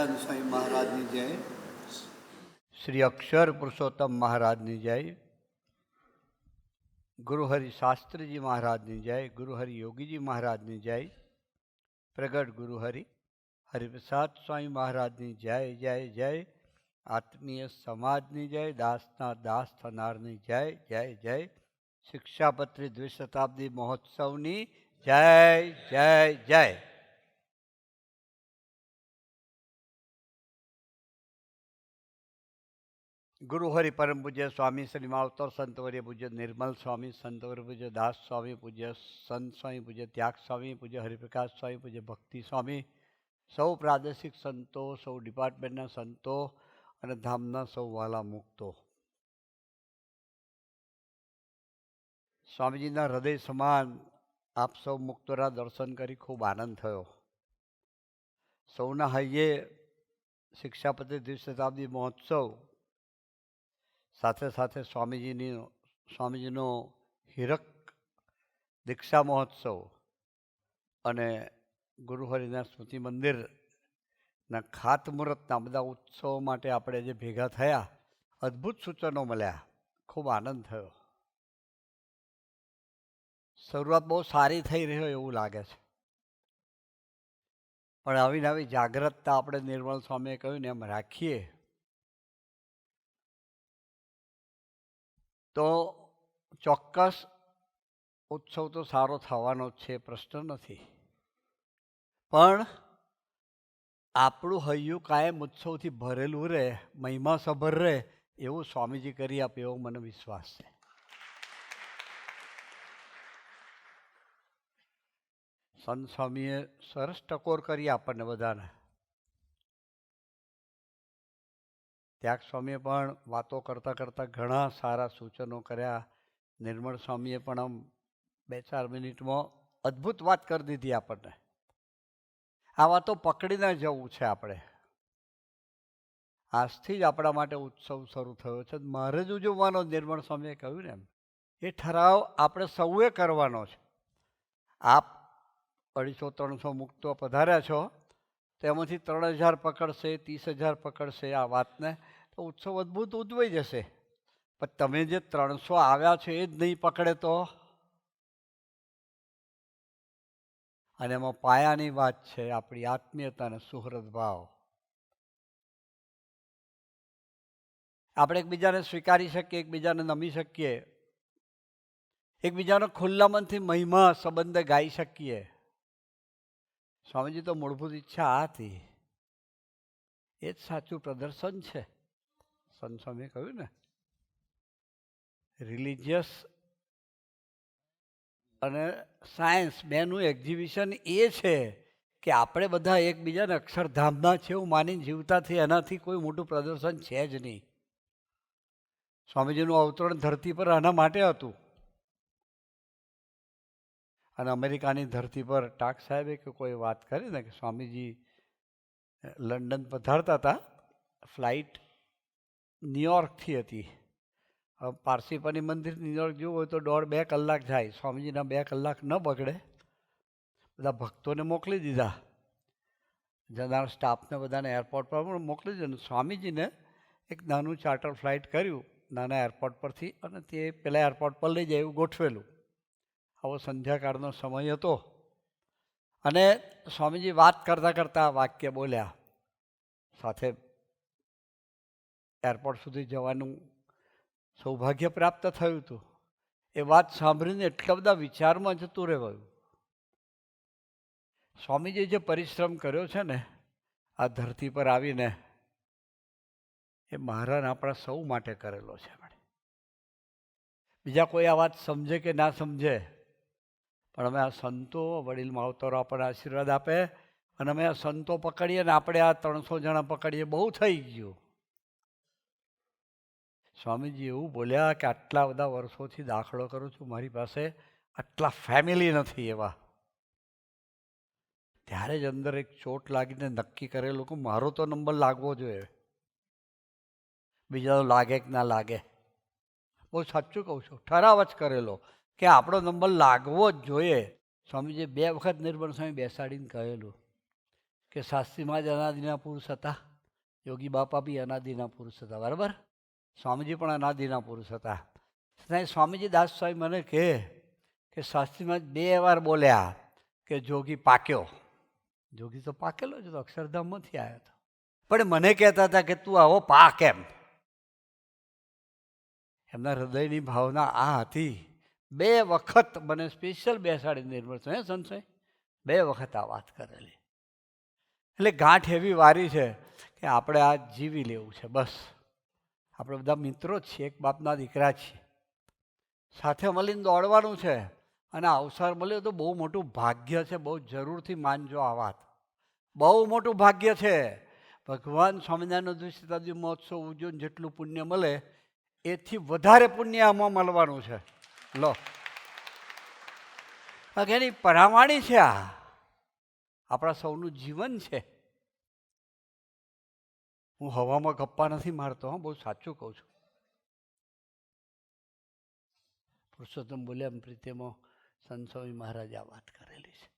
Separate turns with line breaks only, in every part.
સહજાનંદ સ્વામી મહારાજની જય.
શ્રી અક્ષર પુરુષોત્તમ મહારાજની જય. ગુરુહરિ શાસ્ત્રીજી મહારાજની જય, ગુરુહરિ યોગીજી મહારાજની જય, પ્રગટ ગુરુહરિ, હરિપ્રસાદ સ્વામી મહારાજની જય જય જય, આત્મીય સમાજની જય, દાસના દાસ થનારની જય જય જય, શિક્ષાપત્રી દ્વિશતાબ્દી મહોત્સવની જય જય જય. ગુરુહરિ પરમ પૂજ્ય સ્વામી શ્રી માવતર સંતવર્ય પૂજ્ય નિર્મલ સ્વામી સંતવર્ય પૂજ્ય દાસ સ્વામી પૂજ્ય સંત સ્વામી પૂજ્ય ત્યાગ સ્વામી પૂજ્ય હરિપ્રકાશ સ્વામી પૂજ્ય ભક્તિ સ્વામી સૌ પ્રાદેશિક સંતો સૌ ડિપાર્ટમેન્ટના સંતો અને ધામના સૌ વાલા મુક્તો સ્વામીજીના હૃદય સમાન આપ સૌ મુક્તોના દર્શન કરી ખૂબ આનંદ થયો સૌના હૈયે શિક્ષાપતિ દ્વિશતાબ્દી મહોત્સવ સાથે સાથે સ્વામીજીની સ્વામીજીનો હીરક દીક્ષા મહોત્સવ અને ગુરુહરિના સ્મૃતિ મંદિરના ખાતમુહૂર્તના બધા ઉત્સવો માટે આપણે જે ભેગા થયા, અદ્ભુત સૂચનો મળ્યા. ખૂબ આનંદ થયો. શરૂઆત બહુ સારી થઈ રહ્યો હોય એવું લાગે છે. પણ આવી નવી જાગ્રતતા આપણે નિર્મળ સ્વામીએ કહ્યું ને એમ રાખીએ તો ચોક્કસ ઉત્સવ તો સારો થવાનો છે, પ્રશ્ન નથી. પણ આપણું હૈયું કાયમ ઉત્સવથી ભરેલું રહે મહિમા સભર રહે, એવું સ્વામીજી કરી આપે એવો મને વિશ્વાસ છે. સંત સ્વામીએ સરસ ટકોર કરી આપણને બધાને. ત્યાગ સ્વામીએ પણ વાતો કરતાં કરતાં ઘણા સારા સૂચનો કર્યા. નિર્મળ સ્વામીએ પણ આમ બે ચાર મિનિટમાં અદ્ભુત વાત કરી દીધી આપણને. આ વાતો પકડીને જવું છે આપણે. આજથી જ આપણા માટે ઉત્સવ શરૂ થયો છે. મારે જ ઉજવવાનો, નિર્મળ સ્વામીએ કહ્યું ને એમ, એ ઠરાવ આપણે સૌએ કરવાનો છે. આપ અઢીસો, ત્રણસો મુક્તો પધાર્યા છો. તેમાંથી ત્રણ હજાર પકડશે, ત્રીસ હજાર પકડશે આ વાતને. તો ઉત્સવ અદ્ભુત ઉજવાઈ જશે. પણ તમે જે ત્રણસો આવ્યા છો એ જ નહીં પકડે તો? અને એમાં પાયાની વાત છે, આપણી આત્મીયતા અને સુહૃદ ભાવ. આપણે એકબીજાને સ્વીકારી શકીએ, એકબીજાને નમી શકીએ. એકબીજાનો ખુલ્લા મનથી મહિમા, સંબંધે ગાઈ શકીએ. સ્વામીજી, તો મૂળભૂત ઈચ્છા આ હતી. એ જ સાચું પ્રદર્શન છે. સંત સ્વામીએ કહ્યું ને રિલિજિયસ અને સાયન્સ બેનું એક્ઝિબિશન એ છે કે આપણે બધા એકબીજાને અક્ષરધામના છે એવું માનીને જીવતા થઈ એનાથી કોઈ મોટું પ્રદર્શન છે જ નહીં. સ્વામીજીનું અવતરણ ધરતી પર આના માટે હતું. અને અમેરિકાની ધરતી પર ટાક સાહેબે કે કોઈ વાત કરી ને કે સ્વામીજી લંડન પધારતા હતા, ફ્લાઇટ ન્યુયોર્કથી હતી. પારસીપની મંદિર ન્યુયોર્ક જવું હોય તો દોઢ બે કલાક જાય. સ્વામીજીના બે કલાક ન બગડે. બધા ભક્તોને મોકલી દીધા. જનાર સ્ટાફને બધાને એરપોર્ટ પર પણ મોકલી દીધું સ્વામીજીને એક નાનું ચાર્ટર ફ્લાઇટ કર્યું. નાના એરપોર્ટ પરથી અને તે પેલા એરપોર્ટ પર લઈ જાય એવું ગોઠવેલું. આવો સંધ્યાકાળનો સમય હતો. અને સ્વામીજી વાત કરતાં કરતાં વાક્ય બોલ્યા. સાથે એરપોર્ટ સુધી જવાનું સૌભાગ્ય પ્રાપ્ત થયું હતું. એ વાત સાંભળીને એટલા બધા વિચારમાં જતું રહેવાયું. સ્વામીજી જે પરિશ્રમ કર્યો છે ને, આ ધરતી પર આવીને એ મહારાજ આપણા સૌ માટે કરેલો છે બીજા કોઈ આ વાત સમજે કે ના સમજે, પણ અમે આ સંતો વડીલ માવતરો આપણને આશીર્વાદ આપે અને અમે આ સંતો પકડીએ ને આપણે આ ત્રણસો જણા પકડીએ, બહુ થઈ ગયું. સ્વામીજી એવું બોલ્યા કે આટલા બધા વર્ષોથી દાખલો કરું છું, મારી પાસે આટલા ફેમિલી નથી એવા. ત્યારે જ અંદર એક ચોટ લાગીને નક્કી કરેલું કે મારો તો નંબર લાગવો જોઈએ. બીજાનો લાગે કે ના લાગે. બહુ સાચું કહું છું. ઠરાવ જ કરેલો કે આપણો નંબર લાગવો જ જોઈએ. સ્વામીજી બે વખત નિર્મળ સ્વામી બેસાડીને કહેલું કે શાસ્ત્રીમાં જ અનાદિના પુરુષ હતા, યોગી બાપા બી અનાદિના પુરુષ હતા. બરાબર? સ્વામીજી પણ અનાદિના પુરુષ હતા. ત્યાં સ્વામીજી દાસ સ્વામી મને કહે કે શાસ્ત્રીમાં બે વાર બોલ્યા કે જોગી પાક્યો. જોગી તો પાકેલો જ હતો, અક્ષરધામમાંથી આવ્યો હતો. પણ મને કહેતા હતા કે તું આવો પાક એમ. એમના હૃદયની ભાવના આ હતી. બે વખત મને સ્પેશિયલ બેસાડી નિર્મળ હે સંશય? બે વખત આ વાત કરેલી. એટલે ગાંઠ એવી વારી છે કે આપણે આ જીવી લેવું છે, બસ. આપણે બધા મિત્રો જ છીએ, એક બાપના દીકરા છીએ. સાથે મળીને દોડવાનું છે અને અવસર મળ્યો તો બહુ મોટું ભાગ્ય છે, બહુ જરૂરથી માનજો આ વાત. બહુ મોટું ભાગ્ય છે. ભગવાન સ્વામિનારાયણનો દ્વિશતાબ્દી મહોત્સવ ઉજ્જવન જેટલું પુણ્ય મળે, એથી વધારે પુણ્ય આમાં મળવાનું છે. લો. એની પરાવાણી છે આ. આપણા સૌનું જીવન છે. હું હવામાં ગપ્પા નથી મારતો, હા, બહુ સાચું કહું છું. પુરુષોત્તમ બોલ્યા પ્રીતિમાં સંત મહારાજે આ વાત કરેલી છે.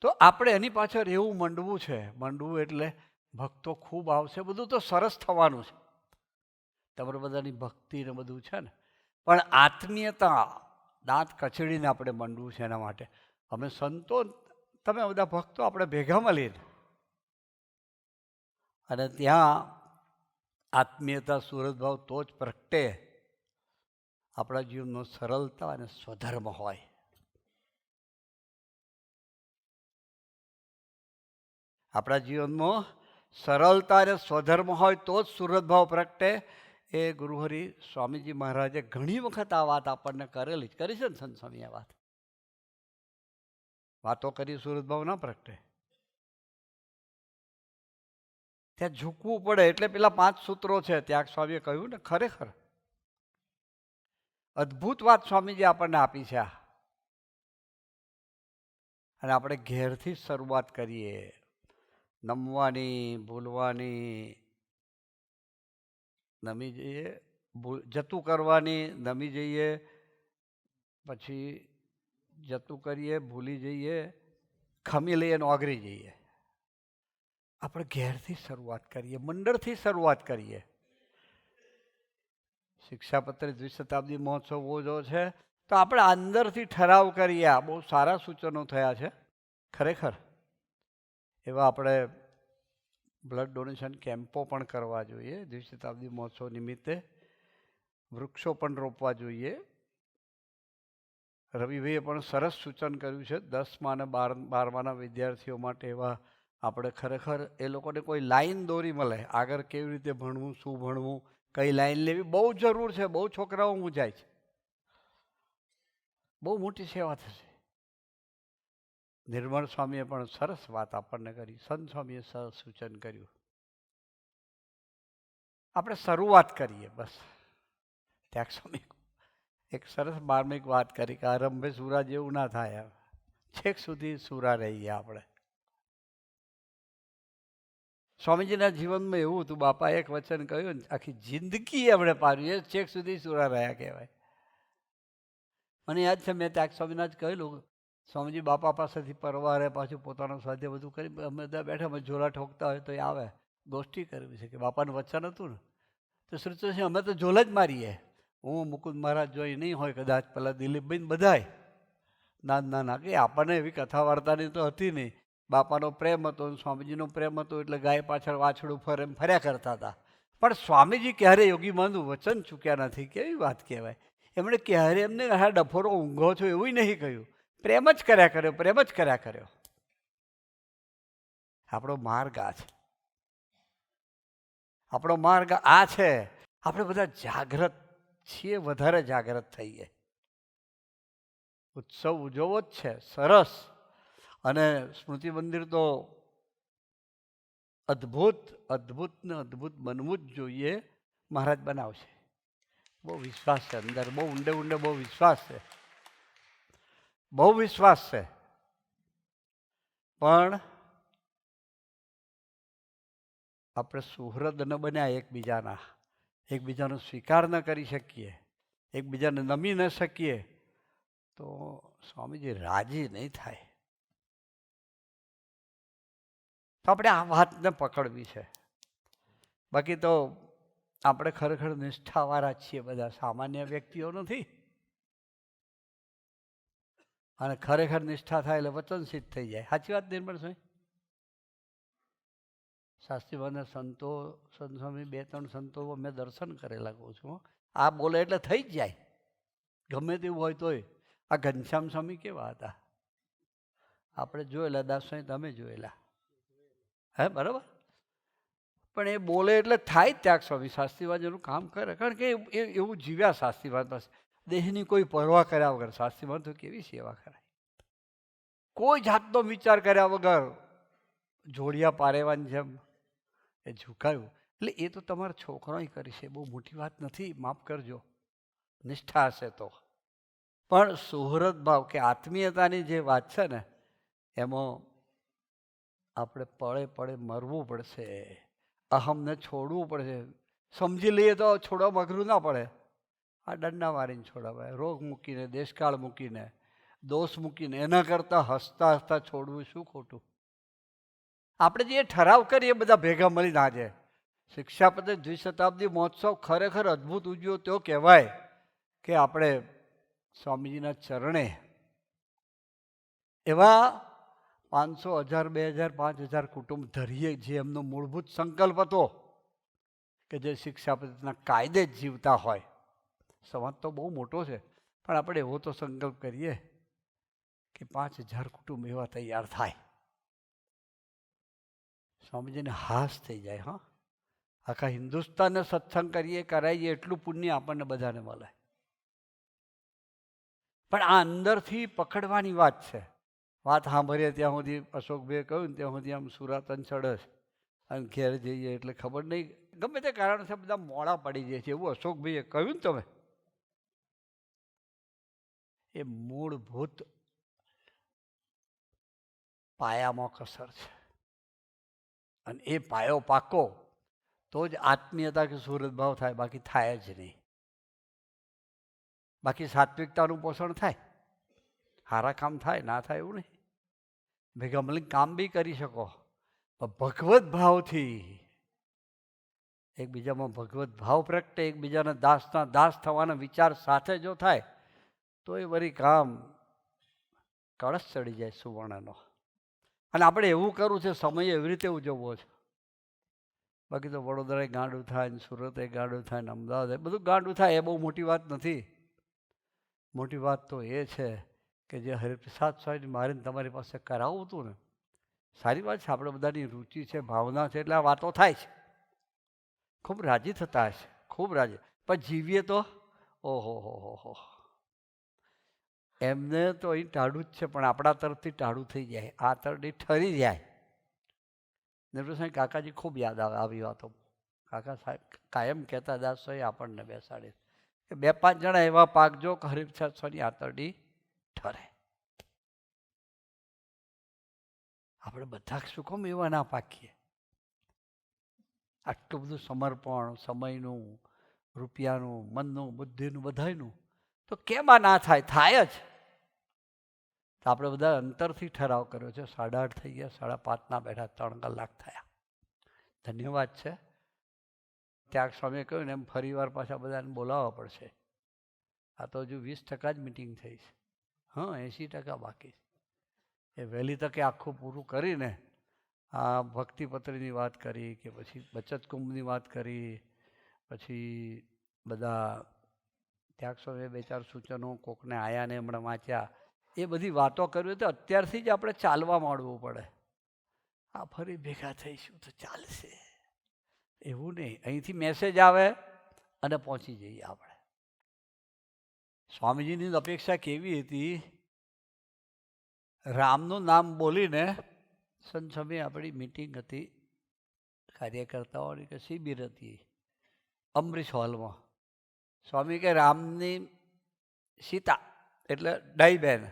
તો આપણે એની પાછળ એવું મંડવું છે, મંડવું એટલે ભક્તો ખૂબ આવશે, બધું તો સરસ થવાનું છે. તમારે બધાની ભક્તિ ને બધું છે ને. પણ આત્મીયતા, દાંત કચડીને આપણે મંડવું છે એના માટે. અમે સંતો, તમે બધા ભક્તો આપણે ભેગા મળીને અને ત્યાં આત્મીયતા, સુરતભાવ તો જ પ્રગટે. આપણા જીવનનો સરળતા અને સ્વધર્મ હોય. આપણા જીવનમાં સરળતા અને સ્વધર્મ હોય તો જ સુરતભાવ પ્રગટે. એ ગુરુહરિ સ્વામીજી મહારાજે ઘણી વખત આ વાત આપણને કરેલી જ. કરી છે ને સંત સ્વામી આ વાત? વાતો કરી સુરતભાવ ના પ્રગટે. ત્યાં ઝૂકવું પડે એટલે પેલા પાંચ સૂત્રો છે. ત્યાં સ્વામીએ કહ્યું ને, ખરેખર, અદ્ભુત વાત સ્વામીજી આપણને આપી છે આ. અને આપણે ઘેરથી શરૂઆત કરીએ. નમવાની, ભૂલવાની, નમી જઈએ જતું કરવાની, નમી જઈએ, પછી જતું કરીએ, ભૂલી જઈએ, ખમી લઈએ ને ઓગરી જઈએ. આપણે ઘેરથી શરૂઆત કરીએ, મંડળથી શરૂઆત કરીએ. શિક્ષાપત્ર દ્વિશતાબ્દી મહોત્સવ જો છે. તો આપણે અંદરથી ઠરાવ કરીએ, આ બહુ સારા સૂચનો થયા છે. ખરેખર. એવા આપણે બ્લડ ડોનેશન કેમ્પો પણ કરવા જોઈએ દ્વિશતાબ્દી મહોત્સવ નિમિત્તે. વૃક્ષો પણ રોપવા જોઈએ. રવિભાઈએ પણ સરસ સૂચન કર્યું છે દસમાં અને બાર, બારમાના વિદ્યાર્થીઓ માટે એવા આપણે ખરેખર એ લોકોને કોઈ લાઈન દોરી મળે, આગળ કેવી રીતે ભણવું, શું ભણવું, કઈ લાઈન લેવી, બહુ જરૂર છે, બહુ છોકરાઓ મૂંઝાય છે. બહુ મોટી સેવા થશે. નિર્મળ સ્વામીએ પણ સરસ વાત આપણને કરી, સંત સ્વામીએ સરસ સૂચન કર્યું. આપણે શરૂઆત કરીએ બસ. ત્યાગ સ્વામી એક સરસ માર્મિક વાત કરી કે આરંભે સુરા જેવું ના થાય છેક સુધી સુરા રહીએ આપણે. સ્વામીજીના જીવનમાં એવું હતું બાપા એક વચન કહ્યું ને આખી જિંદગી એમણે પાડ્યું એ છેક સુધી સુરા રહ્યા કહેવાય. મને યાદ છે, મેં ત્યાં સ્વામીના જ કહેલું, સ્વામીજી, બાપા પાસેથી પરવારે પાછું પોતાનું સ્વાધ્યાય બધું કરી, અમે બધા બેઠા, અમે ઝોલા ઠોકતા હોય તો એ આવે. ગોષ્ઠી કરવી છે કે બાપાનું વચન હતું ને, તો શ્રુતો અમે તો ઝોલા જ મારીએ. હું, મુકુંદ મહારાજ જોઈ, નહીં હોય કદાચ પહેલાં દિલીપભાઈ બધાય. ના ના ના કે આપણને એવી કથા વાર્તાની તો હતી નહીં. બાપાનો પ્રેમ હતો સ્વામીજીનો પ્રેમ હતો એટલે ગાય પાછળ વાછડું ફરે એમ ફર્યા કરતા હતા. પણ સ્વામીજી ક્યારે યોગી માનું વચન ચૂક્યા નથી, કેવી વાત કહેવાય? એમણે ક્યારે એમને હા ડફોરો ઊંઘો છો એવું નહીં કહ્યું. પ્રેમ જ કર્યા કર્યો, પ્રેમ જ કર્યા કર્યો. આપણો માર્ગ આ છે. આપણો માર્ગ આ છે. આપણે બધા જાગ્રત છીએ, વધારે જાગ્રત થઈએ. ઉત્સવ ઉજવવો જ છે, સરસ. અને સ્મૃતિ મંદિર તો અદ્ભુત અદ્ભુત ને અદ્ભુત બનવું જ જોઈએ. મહારાજ બનાવશે. બહુ વિશ્વાસ છે અંદર, બહુ ઊંડે ઊંડે બહુ વિશ્વાસ છે. બહુ વિશ્વાસ છે. પણ આપણે સુહૃદ ન બન્યા એકબીજાના. એકબીજાનો સ્વીકાર ન કરી શકીએ. એકબીજાને નમી ન શકીએ. તો સ્વામીજી રાજી નહીં થાય. તો આપણે આ વાતને પકડવી છે. બાકી તો આપણે ખરેખર નિષ્ઠાવાળા છીએ બધા, સામાન્ય વ્યક્તિઓ નથી. અને ખરેખર નિષ્ઠા થાય એટલે વચન થઈ જાય. સાચી વાત નિર્મળ સ્વામી શાસ્ત્રીવાના સંતો, સંત સ્વામી બે, ત્રણ સંતો મેં દર્શન કરેલા કહું છું. આ બોલે એટલે થઈ જ જાય. ગમે તેવું હોય તોય. આ ઘનશ્યામ સ્વામી કેવા હતા? આપણે જોયેલા, દાસ સ્વામી તમે જોયેલા. હે, બરાબર? પણ એ બોલે એટલે થાય ત્યાગ સ્વામી. શાસ્ત્રીવાદ એનું કામ કરે. કારણ કે એ- એ, એવું જીવ્યા શાસ્ત્રીવાદ પાસે. દેહની કોઈ પરવા કર્યા વગર. શાસ્ત્રીવાદ તો કેવી સેવા કરાય? કોઈ જાતનો વિચાર કર્યા વગર જોડિયા પારેવાની જેમ એ ઝુકાયું. એટલે એ તો તમારા છોકરોએ કરી છે. બહુ મોટી વાત નથી. માફ કરજો. નિષ્ઠા હશે તો. પણ સુહૃદ ભાવ કે આત્મીયતાની જે વાત છે ને, એમાં આપણે પળે પળે મરવું પડશે. અહમને છોડવું પડશે. સમજી લઈએ તો છોડવા અઘરું ના પડે. આ દંડા મારીને છોડાવાય. રોગ મૂકીને, દેશકાળ મૂકીને, દોષ મૂકીને, એના કરતાં હસતા હસતા છોડવું શું ખોટું? આપણે જે ઠરાવ કરીએ બધા ભેગા મળીને આજે. શિક્ષાપતિ દ્વિશતાબ્દી મહોત્સવ ખરેખર અદ્ભુત ઉજવ્યો તો કહેવાય કે આપણે સ્વામીજીના ચરણે એવા પાંચસો હજાર, બે હજાર, પાંચ હજાર કુટુંબ ધરીએ, જે એમનો મૂળભૂત સંકલ્પ હતો કે જે શિક્ષા પદ્ધતિના કાયદે જ જીવતા હોય. સમાજ તો બહુ મોટો છે, પણ આપણે એવો તો સંકલ્પ કરીએ કે પાંચ હજાર કુટુંબ એવા તૈયાર થાય. સ્વામીજીને હાશ થઈ જાય, હા. આખા હિન્દુસ્તાનને સત્સંગ કરીએ કરાવીએ એટલું પુણ્ય આપણને બધાને મળે. પણ આ અંદરથી પકડવાની વાત છે. વાત સાંભળીએ ત્યાં સુધી અશોકભાઈએ કહ્યું ને ત્યાં સુધી આમ સુરાતન ચડસ અને ઘેર જઈએ એટલે ખબર નહીં, ગમે તે કારણસર બધા મોડા પડી જાય છે એવું અશોકભાઈએ કહ્યું ને તમે? એ મૂળભૂત પાયામાં કસર છે. અને એ પાયો પાકો તો જ આત્મીયતા કે સુરત ભાવ થાય, બાકી થાય જ નહીં. બાકી સાત્વિકતાનું પોષણ થાય. સારા કામ થાય, ના થાય એવું નહીં. ભેગા મળીને કામ બી કરી શકો, પણ ભગવત ભાવથી. એકબીજામાં ભગવત ભાવ પ્રગટે, એકબીજાના દાસના દાસ થવાના વિચાર સાથે જો થાય, તો એ વળી કામ કળશ ચડી જાય સુવર્ણનો. અને આપણે એવું કરવું છે, સમય એવી રીતે ઉજવવો છે. બાકી તો વડોદરાએ ગાંડું થાય ને સુરતે ગાંડું થાય ને અમદાવાદ, બધું ગાંડું થાય, એ બહુ મોટી વાત નથી. મોટી વાત તો એ છે કે જે હરિપ્રસાદ સ્વામી મારીને તમારી પાસે કરાવવું હતું ને, સારી વાત છે, આપણે બધાની રુચિ છે, ભાવના છે, એટલે આ વાતો થાય છે. ખૂબ રાજી થતા હશે, ખૂબ રાજી. પણ જીવીએ તો, ઓહો, હો હો હો. એમને તો અહીં ટાળું જ છે, પણ આપણા તરફથી ટાળું થઈ જાય, આ તરફથી ઠરી જાય. નિર્મલ સાહેબ, કાકાજી ખૂબ યાદ આવે આવી વાતો. કાકા સાહેબ, કાયમ કહેતા દાસ આપણને બેસાડે કે બે પાંચ જણા એવા પાકજો કે હરિપ્રસાદ સ્વામી આતરડી ઠરે. આપણે બધા શું કામ એવા ના પાકીએ. આટલું બધું સમર્પણ, સમયનું, રૂપિયાનું, મનનું, બુદ્ધિનું, બધાયનું, તો કેમ આ ના થાય? થાય જ. તો આપણે બધા અંતરથી ઠરાવ કર્યો છે. સાડા આઠ થઈ ગયા, સાડા પાંચના બેઠા, ત્રણ કલાક થયા. ધન્યવાદ છે. ત્યાગ સ્વામીએ કહ્યું ને, એમ ફરી વાર પાછા બધાને બોલાવવા પડશે. આ તો હજુ વીસ ટકા જ મિટિંગ થઈ છે. હા એંસી ટકા બાકી છે. એ વહેલી તકે આખું પૂરું કરીને આ ભક્તિપત્રીની વાત કરી કે પછી બચત કુંભની વાત કરી, પછી બધા ત્યાગ બે ચાર સૂચનો કોકને આયાને હમણાં વાંચ્યા, એ બધી વાતો કરવી તો અત્યારથી જ આપણે ચાલવા માંડવું પડે. આ ફરી ભેગા થઈશું તો ચાલશે. એવું નહીં. અહીંથી મેસેજ આવે અને પહોંચી જઈએ આપણે. સ્વામીજીની અપેક્ષા કેવી હતી? રામનું નામ બોલીને સંસમે આપણી મિટિંગ હતી, કાર્યકર્તાઓની કે શિબિર હતી, અમરીશ હોલમાં સ્વામી કે રામની સીતા, એટલે die been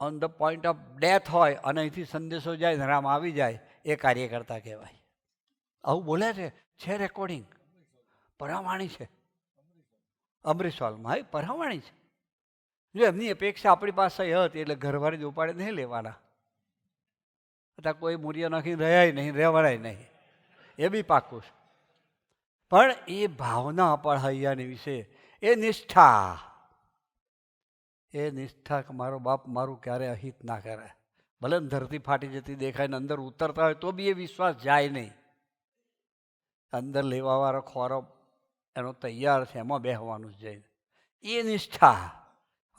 on the point of death હોય, અને અહીંથી સંદેશો જાય ને રામ આવી જાય, એ કાર્યકર્તા કહેવાય. આવું બોલ્યા છે? છે રેકોર્ડિંગ પરાવાણી છે. હોલમાં એ પરાવાણી છે. જો એમની અપેક્ષા આપણી પાસે હતી એટલે ઘરવાળી જ ઉપાડે નહીં લેવાના. અથવા કોઈ મૂર્ય નાખીને રહ્યા નહીં રહેવાય નહીં. એ બી પાકું છે. પણ એ ભાવના પણ હૈયાની વિશે એ નિષ્ઠા. એ નિષ્ઠા કે મારો બાપ મારું ક્યારે અહિત ના કરે. ભલે ધરતી ફાટી જતી દેખાય ને અંદર ઉતરતા હોય તો બી એ વિશ્વાસ જાય નહીં. અંદર લેવાવાળો ખોરો એનો તૈયાર છે, એમાં બેહવાનું જઈને એ નિષ્ઠા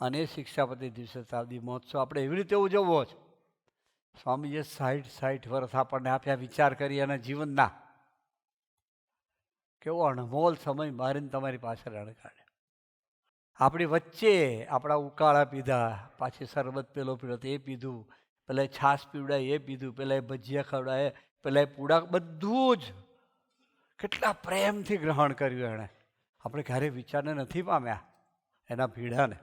અને એ શિક્ષાપતિ દિવસે શતાબ્દી મહોત્સવ આપણે એવી રીતે ઉજવવો છે સ્વામીજીએ સાઠ સાઠ વર્ષ આપણને આપ્યા વિચાર કરી અને જીવનના કેવો અણમોલ સમય મારીને તમારી પાછળ અણકાડે આપણી વચ્ચે આપણા ઉકાળા પીધા, પાછી શરબત પેલો પીડો એ પીધું પેલા છાશ પીવડાય એ પીધું પેલા ભજીયા ખવડાય પેલા પૂડા બધું જ કેટલા પ્રેમથી ગ્રહણ કર્યું એણે. આપણે ક્યારેય વિચારને નથી પામ્યા એના ભીડાને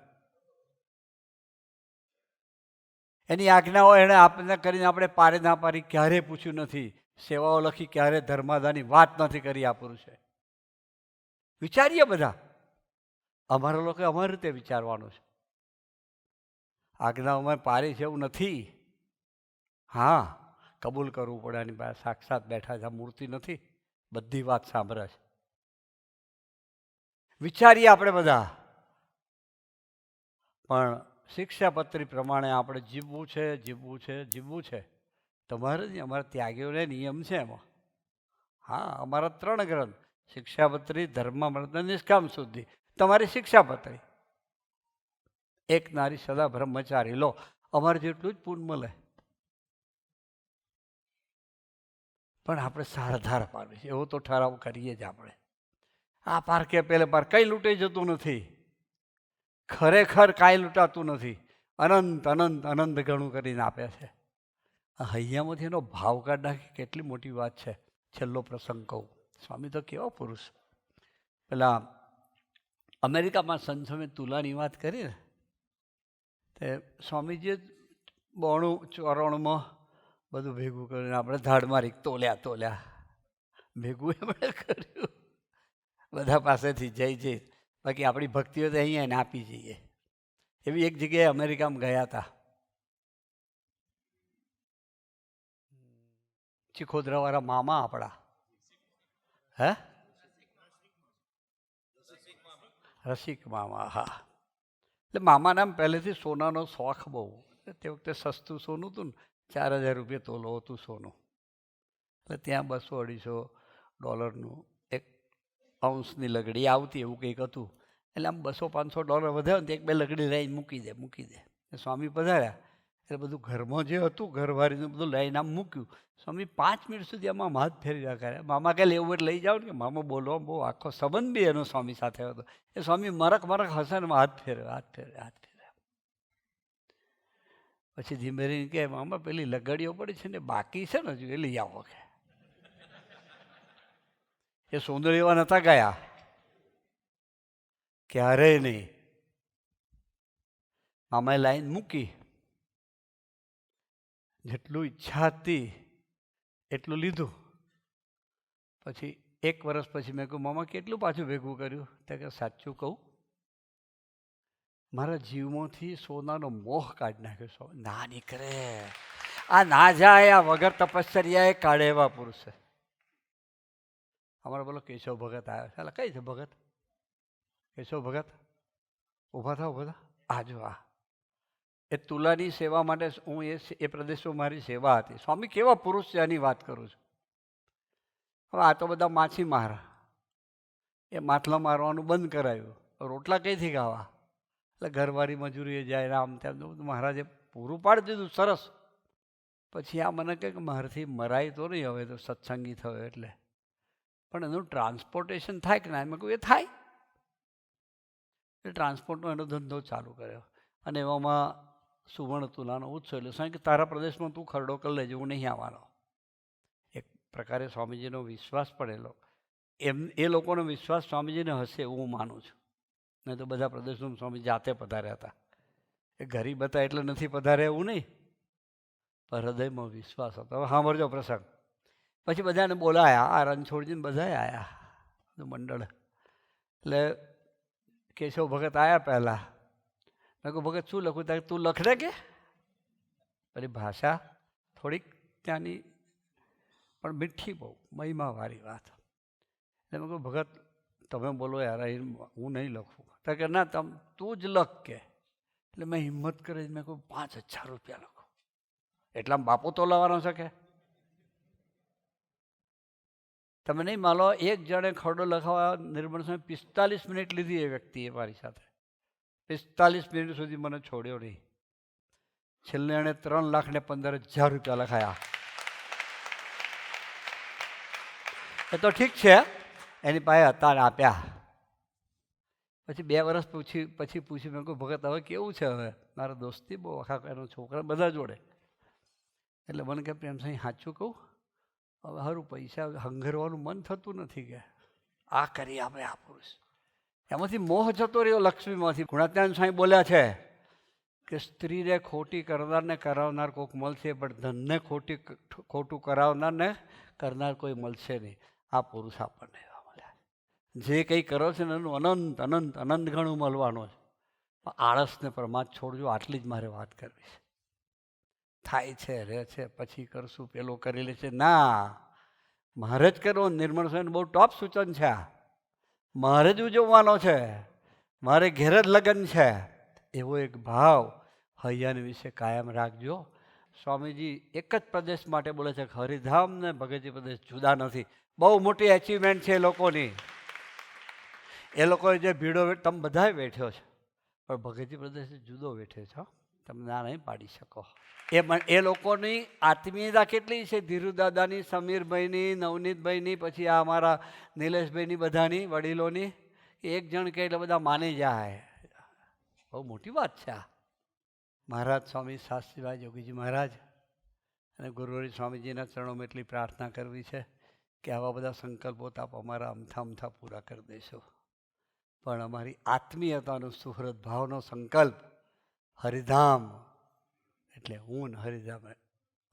એની આજ્ઞાઓ એણે આપણને કરીને આપણે પારે ના પારી ક્યારેય પૂછ્યું નથી. સેવાઓ લખી ક્યારે ધર્માદાની વાત નથી કરી આ પુરુષે. વિચારીએ બધા. અમારા લોકો અમારી રીતે વિચારવાનું છે. આજ્ઞાઓ અમે પારી છે એવું નથી. હા, કબૂલ કરવું પડે એની પાસે. સાક્ષાત બેઠા છે. મૂર્તિ નથી. બધી વાત સાંભળે છે. વિચારીએ આપણે બધા. પણ શિક્ષાપત્રી પ્રમાણે આપણે જીવવું છે જીવવું છે જીવવું છે. તમારે જ, અમારા ત્યાગીઓને નિયમ છે એમાં. હા, અમારા ત્રણ ગ્રંથ શિક્ષાપત્રી ધર્મ મળતા નિષ્કામ શુદ્ધિ. તમારી શિક્ષાપત્રી એક નારી સદા બ્રહ્મચારી. લો, અમારે જેટલું જ પૂન મળે. પણ આપણે સારધાર પાડવી છે એવો તો ઠરાવ કરીએ જ આપણે. આ પાર કે પેલે પાર કંઈ લૂંટાઈ જતું નથી. ખરેખર કાંઈ લૂંટાતું નથી. અનંત અનંત અનંત ઘણું કરીને આપે છે. હૈયામાંથી એનો ભાવ કાઢ નાખી કેટલી મોટી વાત છે. છેલ્લો પ્રસંગ કહું. સ્વામી તો કેવો પુરુષ. પેલા અમેરિકામાં સંસમે તુલાની વાત કરી ને? તે સ્વામીજીએ બોણું ચોરણમાં બધું ભેગું કરીને આપણે ધાડમાં મારી તોલ્યા તોલ્યા. ભેગું એમણે કર્યું. બધા પાસેથી જઈ જઈ. બાકી આપણી ભક્તિઓ તો અહીંયા એને આપી જઈએ. એવી એક જગ્યાએ અમેરિકામાં ગયા હતા ચીખોદરાવાળા મામા આપણા. હે? રસિક મામા, હા. એટલે મામાના આમ પહેલેથી સોનાનો શોખ બહુ. તે વખતે સસ્તું સોનું હતું ને ચાર હજાર રૂપિયા તોલો હતું સોનું. એટલે ત્યાં બસો અઢીસો ડોલરનું એક અંશની લગડી આવતી એવું કંઈક હતું. એટલે આમ બસો પાંચસો ડોલર વધારે ને એક બે લગડી લઈને મૂકી દે મૂકી દે. સ્વામી પધાર્યા. એટલે બધું ઘરમાં જે હતું, ઘરવાળીનું બધું લઈને આમ મૂક્યું. સ્વામી પાંચ મિનિટ સુધી આમાં હાથ ફેરી કર્યા મામા કહે એવું એટલે લઈ જાઓ ને. કે મામા બોલવા બહુ આખો સંબંધ બી એનો સ્વામી સાથે હતો. એ સ્વામી મરક મરક હશે ને હાથ ફેર્યો હાથ ફેર્યો હાથ પછી ધીમે રહીને કે મામા પેલી લગાડીઓ પડી છે ને, બાકી છે ને હજુ, એ લઈ આવો કે. એ સુંદર એવા નતા ગયા. ક્યારેય નહીં. મામાએ લાઈન મૂકી. જેટલું ઈચ્છા હતી, એટલું લીધું. પછી એક વર્ષ પછી મેં કહ્યું, મામા, કેટલું પાછું ભેગું કર્યું? તે કે, સાચું કહું મારા જીવમાંથી સોનાનો મોહ કાઢી નાખ્યો સો ના નીકળે. આ ના જાય, આ વગર તપશ્ચર્યાએ કાઢે એવા પુરુષ. છે અમારો બોલો, કેશવ ભગત આવ્યો ચાલો કઈ છે ભગત? કેશવ ભગત, ઊભા થાવ બધા આજો આ એ તુલાની સેવા માટે હું એ એ પ્રદેશમાં મારી સેવા હતી. સ્વામી, કેવા પુરુષ છે આની વાત કરું છું? હવે આ તો બધા માછી મારા એ માટલા મારવાનું બંધ કરાયું. રોટલા કઈથી ખાવા? એટલે ઘરવાળી મજૂરીએ જાય આમ તેમ મહારાજે પૂરું પાડી દીધું, સરસ. પછી આ મને કહે કે મારાથી મરાય તો નહીં, હવે તો સત્સંગી થયો એટલે. પણ એનું ટ્રાન્સપોર્ટેશન થાય કે ના? એમાં કહ્યું, એ થાય. એ ટ્રાન્સપોર્ટનો એનો ધંધો ચાલુ કર્યો. અને એવામાં સુવર્ણ તુલાનો ઉત્સવ એટલે સાંઈ કે તારા પ્રદેશમાં તું ખરડો કરી લેજે, હું નહીં આવવાનો. એક પ્રકારે સ્વામીજીનો વિશ્વાસ પડેલો. એમ, એ લોકોનો વિશ્વાસ સ્વામીજીને હશે એવું હું માનું છું. નહીં તો બધા પ્રદર્શન સ્વામી જાતે પધાર્યા હતા. એ ગરીબ હતા એટલે નથી પધાર્યા એવું નહીં. પણ હૃદયમાં વિશ્વાસ હતો. હવે સાંભળજો પ્રસંગ. પછી બધાને બોલાયા. આ રણછોડજીને બધાએ આવ્યા મંડળ. એટલે કેશવ ભગત આવ્યા પહેલાં. મેં કહું ભગત, શું લખું ત્યાં તું લખ દે કે? પછી ભાષા થોડીક ત્યાંની, પણ મીઠી બહુ, મહિમાવાળી વાત. એટલે મેં કહું ભગત, તમે બોલો યાર હું નહીં લખું. તો કે, ના, તમ, તું જ લખ કે. એટલે મેં હિંમત કરી, મેં કહ્યું, પાંચ હજાર રૂપિયા લખો. એટલામાં બાપુ તો લાવવાનો છે કે તમે નહીં માનો, એક જણે ખરડો લખાવા નિર્મળ સમય પિસ્તાલીસ મિનિટ લીધી એ વ્યક્તિએ મારી સાથે. પિસ્તાલીસ મિનિટ સુધી મને છોડ્યો નહીં. છેલ્લે એણે ત્રણ લાખ ને પંદર હજાર રૂપિયા લખાયા. એ તો ઠીક છે. એની પાસે હતા આપ્યા. પછી બે વર્ષ પૂછી, પછી પૂછ્યું મેં કહું ભગત, હવે કેવું છે હવે? મારા દોસ્તી બહુ આખા એનો છોકરા બધા જોડે. એટલે મને કે પ્રેમ સાંઈ સાચું કહું? હવે સારું પૈસા હંગરવાનું મન થતું નથી કે. આ કરી આપણે, આ પુરુષ. એમાંથી મોહ જતો રહ્યો લક્ષ્મીમાંથી. ગુણાત્યાન સ્વામી બોલ્યા છે કે, સ્ત્રીને ખોટી કરનારને કરાવનાર કોઈક મળશે, પણ ધનને ખોટી ખોટું કરાવનારને કરનાર કોઈ મળશે નહીં. આ પુરુષ આપણને જે કંઈ કરો છે ને એનું અનંત અનંત અનંત ઘણું મળવાનું છે. આળસને પ્રમાદ છોડજો, આટલી જ મારે વાત કરવી છે. થાય છે, રહે છે, પછી કરશું, પેલો કરી લે છે ના, મારે જ કરવું નિર્મળ સ્વામીનું બહુ ટોપ સૂચન છે મારે જ ઉજવવાનો છે. મારે ઘેર જ લગ્ન છે. એવો એક ભાવ હૈયાની વિશે કાયમ રાખજો. સ્વામીજી એક જ પ્રદેશ માટે બોલે છે હરિધામ ને ભગતજી પ્રદેશ જુદા નથી. બહુ મોટી એચિવમેન્ટ છે લોકોની. એ લોકોએ જે ભીડો તમે બધાય બેઠો છે. પણ ભગતજી પ્રદેશ જુદો બેઠે છો તમે ના નહીં પાડી શકો. એ એ લોકોની આત્મીયતા કેટલી છે? ધીરુદાદાની, સમીરભાઈની, નવનીતભાઈની, પછી આ અમારા નિલેશભાઈની બધાની, વડીલોની. એક જણ કે એટલે બધા માની જાય. બહુ મોટી વાત છે આ. મહારાજ સ્વામી શાસ્ત્રીભાઈ યોગીજી મહારાજ અને ગુરુવરી સ્વામીજીના ચરણોમાં એટલી પ્રાર્થના કરવી છે કે આવા બધા સંકલ્પો તો આપ અમારા અમથા અમથા પૂરા કરી દેશો. પણ અમારી આત્મીયતાનો સુહૃદ ભાવનો સંકલ્પ હરિધામ. એટલે હું ને હરિધામ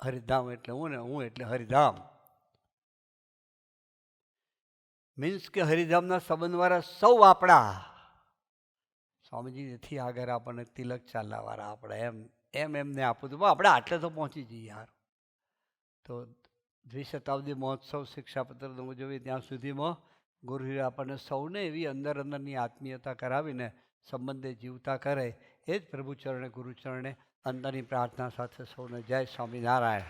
હરિધામ એટલે હું ને હું એટલે હરિધામ. મીન્સ કે હરિધામના સંબંધવાળા સૌ આપણા. સ્વામીજી એથી આગળ આપણને તિલક ચાલવાવાળા આપણે, એમ એમ એમને આપું હતું આપણે આટલે તો પહોંચી જઈએ યાર. તો દ્વિશતાબ્દી મહોત્સવ શિક્ષાપત્ર ઉજવી ત્યાં સુધીમાં ગુરુએ આપણને સૌને એવી અંદર અંદરની આત્મીયતા કરાવીને સંબંધે જીવતા કરે, એ જ પ્રભુચરણે ગુરુચરણે અંદરની પ્રાર્થના સાથે સૌને જય સ્વામિનારાયણ.